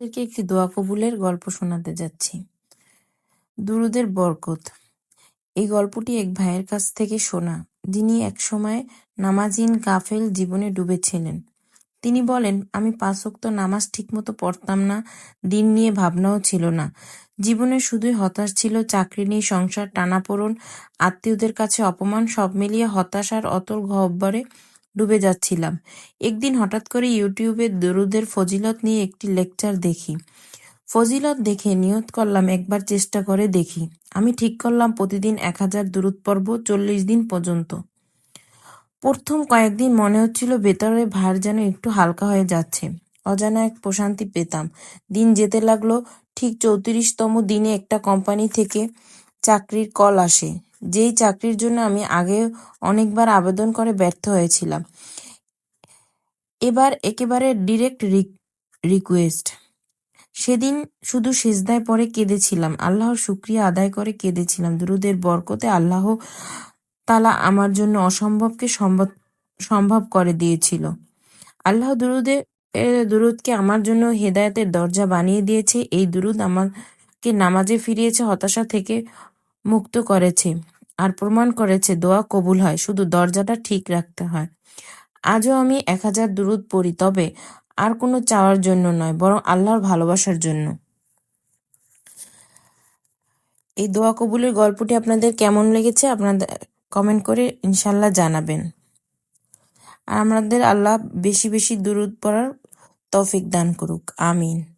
আপনাদেরকে একটি দোয়া কবুলের গল্প শোনাতে যাচ্ছি। দুরুদের বরকত। এই গল্পটি এক ভাইয়ের কাছ থেকে শোনা, যিনি একসময় নামাজিন গাফেল জীবনে ডুবেছিলেন। তিনি বলেন, আমি পাঁচ ওয়াক্ত নামাজ ঠিকমতো পড়তাম না, দিন নিয়ে ভাবনাও ছিল না। জীবনে শুধুই হতাশ ছিল, চাকরি নেই, সংসার টানাপোড়ন, আত্মীয়দের কাছে অপমান, সব মিলিয়ে হতাশার অতল গহ্বরে ডুবে যাচ্ছিলাম। একদিন হঠাৎ করে ইউটিউবে দরুদের ফজিলত নিয়ে একটি লেকচার দেখি। ফজিলত দেখে নিয়ত করলাম একবার চেষ্টা করে দেখি। আমি ঠিক করলাম প্রতিদিন এক হাজার দূরত পর্ব চল্লিশ দিন পর্যন্ত। প্রথম কয়েকদিন মনে হচ্ছিল ভেতরে ভার যেন একটু হালকা হয়ে যাচ্ছে। অজানা এক প্রশান্তি পেতাম। দিন যেতে লাগল, ঠিক চৌত্রিশতম দিনে একটা কোম্পানি থেকে চাকরির কল আসে। যেই চাকরির জন্য আমি আগে অনেকবার আবেদন করে ব্যর্থ হয়েছিলাম। এবার একেবারে ডিরেক্ট রিকোয়েস্ট সেদিন শুধু সিজদায় পরে কেঁদেছিলাম। আল্লাহর শুক্রিয়া আদায় করে কেঁদেছিলাম। দুরুদের বরকতে আল্লাহ তালা আমার জন্য অসম্ভবকে সম্ভব সম্ভব করে দিয়েছিল। আল্লাহ দুরুদে দুরুদকে আমার জন্য হেদায়তের দরজা বানিয়ে দিয়েছে। এই দুরুদ আমাকে নামাজে ফিরিয়েছে, হতাশা থেকে মুক্ত করেছে। আর প্রমাণ করেছে দোয়া কবুল হয়, শুধু দরজাটা ঠিক রাখতে হয়। আজও আমি এক হাজার দুরুদ পড়ি, তবে আর কোনো চাওয়ার জন্য নয়, বরং আল্লাহর ভালোবাসার জন্য। এই দোয়া কবুলের গল্পটি আপনাদের কেমন লেগেছে, আপনাদের কমেন্ট করে ইনশাল্লাহ জানাবেন। আর আমাদের আল্লাহ বেশি বেশি দুরুদ পড়ার তৌফিক দান করুক, আমিন।